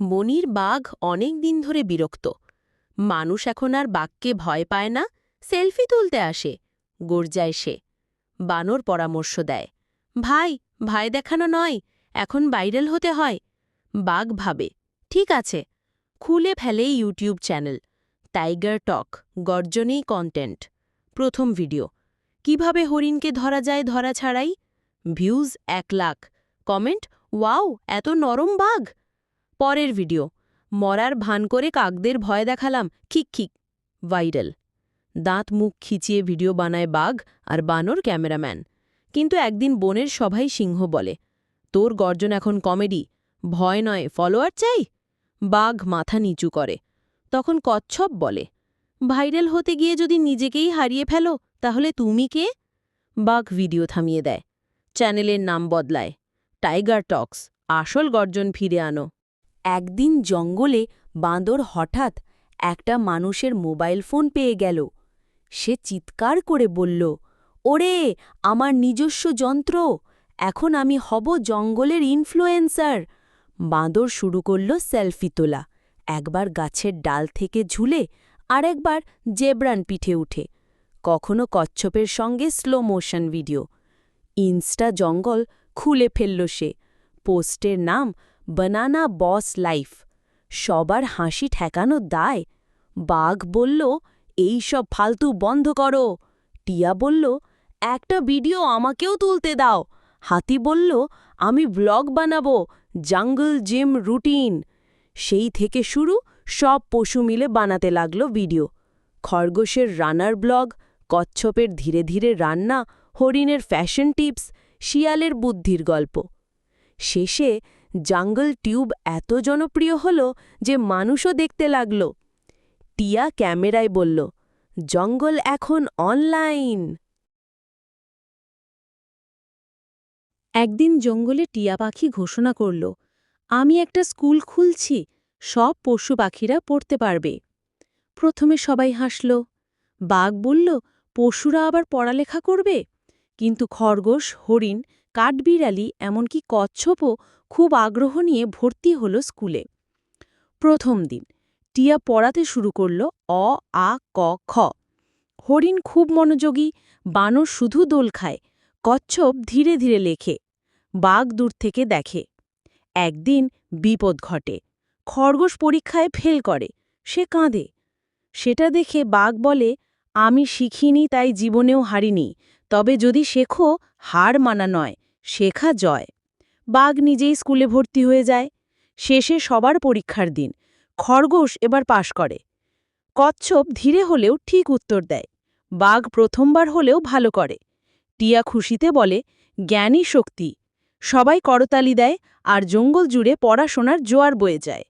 মনির বাঘ অনেক দিন ধরে বিরক্ত। মানুষ এখন আর বাঘকে ভয় পায় না, সেলফি তুলতে আসে, গর্জায় সে। বানর পরামর্শ দেয়, ভাই ভাই দেখানো নয়, এখন ভাইরাল হতে হয়। বাঘ ভাবে, ঠিক আছে, খুলে ফেলে ইউটিউব চ্যানেল, টাইগার টক, গর্জনেই কন্টেন্ট। প্রথম ভিডিও, কীভাবে হরিণকে ধরা যায়, ধরা ছাড়াই? ভিউজ এক লাখ, কমেন্ট, ওয়াও, এত নরম বাঘ! পরের ভিডিও। মরার ভান করে কাকদের ভয় দেখালাম। খিক খিক। ভাইরাল। দাঁত মুখ খিচিয়ে ভিডিও বানায় বাঘ আর বানর ক্যামেরাম্যান। কিন্তু একদিন বনের সভাই সিংহ বলে, তোর গর্জন এখন কমেডি। ভয় নয়, ফলোয়ার চাই? বাঘ মাথা নিচু করে। তখন কচ্ছপ বলে, ভাইরাল হতে গিয়ে যদি নিজেকেই হারিয়ে ফেলো, তাহলে তুমি কে? বাঘ ভিডিও থামিয়ে দেয়। চ্যানেলের নাম বদলায়, টাইগার টক্স, আসল গর্জন ফিরে আনো। একদিন জঙ্গলে বাঁদর হঠাৎ একটা মানুষের মোবাইল ফোন পেয়ে গেল। সে চিৎকার করে বলল, ওরে, আমার নিজস্ব যন্ত্র! এখন আমি হব জঙ্গলের ইনফ্লুয়েন্সার বাঁদর শুরু করল সেলফি তোলা। একবার গাছের ডাল থেকে ঝুলে আরেকবার জেব্রান পিঠে উঠে। কখনো কচ্ছপের সঙ্গে স্লো মোশন ভিডিও ইনস্টা জঙ্গল খুলে ফেলল সে। পোস্টের নাম বানানা বস লাইফ, সবার হাসি ঠেকানো দায়। বাঘ বলল, এই সব ফালতু বন্ধ করো। টিয়া বলল, একটা ভিডিও আমাকেও তুলতে দাও। হাতি বলল, আমি ব্লগ বানাবো, জাঙ্গল জিম রুটিন। সেই থেকে শুরু সব পশু মিলে বানাতে লাগল ভিডিও। খরগোশের রানার ব্লগ, কচ্ছপের ধীরে ধীরে রান্না, হরিণের ফ্যাশন টিপস, শিয়ালের বুদ্ধির গল্প। শেষে জাঙ্গল টিউব এত জনপ্রিয় হল যে মানুষও দেখতে লাগল। টিয়া ক্যামেরায় বলল, জঙ্গল এখন অনলাইন। একদিন জঙ্গলে টিয়া পাখি ঘোষণা করল, আমি একটা স্কুল খুলছি, সব পশু পাখিরা পড়তে পারবে। প্রথমে সবাই হাসল। বাঘ বলল, পশুরা আবার পড়ালেখা করবে? কিন্তু খরগোশ, হরিণ কাঠবিড়ালি এমনকি কচ্ছপও খুব আগ্রহ নিয়ে ভর্তি হল স্কুলে। প্রথম দিন, টিয়া পড়াতে শুরু করল অ, আ, ক, খ। হরিণ খুব মনোযোগী, বানর শুধু দোল খায়, কচ্ছপ ধীরে ধীরে লেখে, বাঘ দূর থেকে দেখে। একদিন বিপদ ঘটে, খরগোশ পরীক্ষায় ফেল করে, সে কাঁদে। সেটা দেখে বাঘ বলে, আমি শিখিনি, তাই জীবনেও হারিনি, তবে যদি শেখো হার মানা নয়, শেখা জয়। বাঘ নিজেই স্কুলে ভর্তি হয়ে যায়। শেষে সবার পরীক্ষার দিন। খরগোশ এবার পাশ করে। কচ্ছপ ধীরে হলেও ঠিক উত্তর দেয়। বাঘ প্রথমবার হলেও ভালো করে। টিয়া খুশিতে বলে, জ্ঞানী শক্তি। সবাই করতালি দেয় আর জঙ্গল জুড়ে পড়াশোনার জোয়ার বয়ে যায়।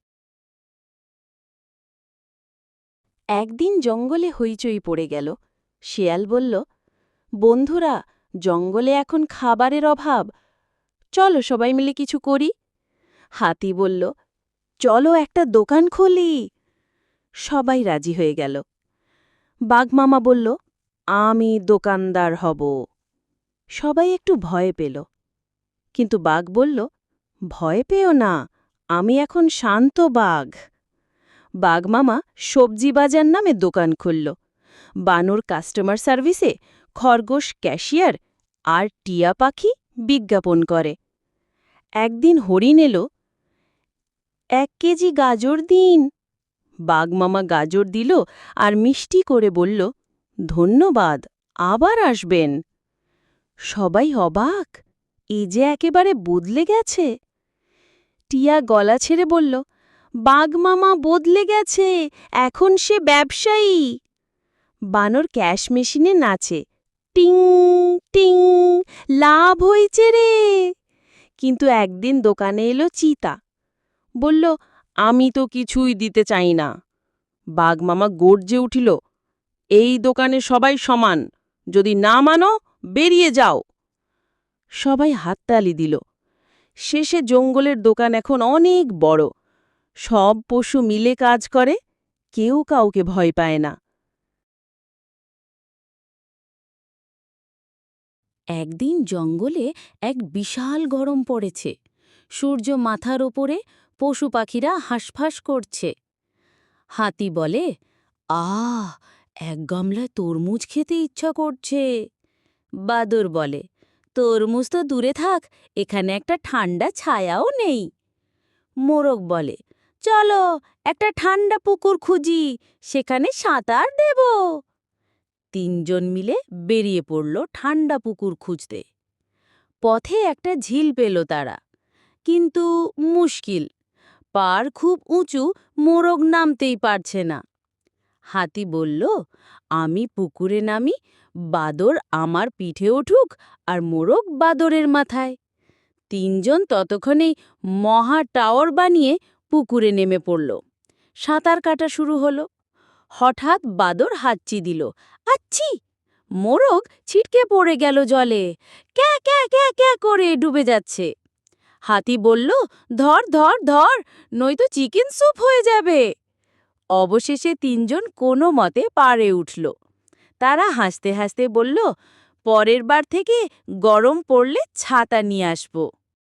একদিন জঙ্গলে হইচই পড়ে গেল। শিয়াল বলল, বন্ধুরা জঙ্গলে এখন খাবারের অভাব। চলো সবাই মিলে কিছু করি। হাতি বলল, চলো একটা দোকান খুলি। সবাই রাজি হয়ে গেল। বাঘমামা বলল, আমি দোকানদার হব। সবাই একটু ভয় পেল। কিন্তু বাঘ বলল, ভয় পেও না, আমি এখন শান্ত বাঘ। বাঘমামা সবজি বাজার নামে দোকান খুলল। বানর কাস্টমার সার্ভিসে খরগোশ ক্যাশিয়ার আর টিয়া পাখি বিজ্ঞাপন করে। একদিন হরিণ এলো, এক কেজি গাজর দিন। বাঘমামা গাজর দিল আর মিষ্টি করে বলল, ধন্যবাদ, আবার আসবেন। সবাই অবাক এ যে একেবারে বদলে গেছে। টিয়া গলা ছেড়ে বলল বাঘমামা বদলে গেছে, এখন সে ব্যবসায়ী। বানর ক্যাশ মেশিনে নাচে টিং টিং, লাভ হয়েছে রে। কিন্তু একদিন দোকানে এলো চিতা। বলল, আমি তো কিছুই দিতে চাই না। বাঘমামা গর্জে উঠিল, এই দোকানে সবাই সমান। যদি না মানো, বেরিয়ে যাও। সবাই হাততালি দিল। শেষে জঙ্গলের দোকান এখন অনেক বড়। সব পশু মিলে কাজ করে, কেউ কাউকে ভয় পায় না। একদিন জঙ্গলে এক বিশাল গরম পড়েছে। সূর্য মাথার ওপরে পশু পাখিরা হাঁসফাঁস করছে। হাতি বলে আ এক গামলায় তরমুজ খেতে ইচ্ছা করছে। বাদর বলে, তরমুজ তো দূরে থাক, এখানে একটা ঠান্ডা ছায়াও নেই। মোরগ বলে, চলো, একটা ঠান্ডা পুকুর খুঁজি, সেখানে সাঁতার দেব। তিনজন মিলে বেরিয়ে পড়ল ঠান্ডা পুকুর খুঁজতে। পথে একটা ঝিল পেল তারা। কিন্তু মুশকিল, পার খুব উঁচু, মোরগ নামতেই পারছে না। হাতি বলল, আমি পুকুরে নামি, বাদর আমার পিঠে উঠুক আর মোরগ বাদরের মাথায়। তিনজন ততক্ষণেই মহা টাওয়ার বানিয়ে পুকুরে নেমে পড়ল। সাঁতার কাটা শুরু হলো। হঠাৎ বাদর হাঁচি দিল। আচ্ছি, মোরগ ছিটকে পড়ে গেল জলে। ক্যা ক্যা ক্যা ক্যা করে ডুবে যাচ্ছে। হাতি বলল, ধর ধর ধর, নয়তো চিকেন স্যুপ হয়ে যাবে। অবশেষে তিনজন কোনো মতে পারে উঠল। তারা হাসতে হাসতে বলল, পরের বার থেকে গরম পড়লে ছাতা নিয়ে আসব।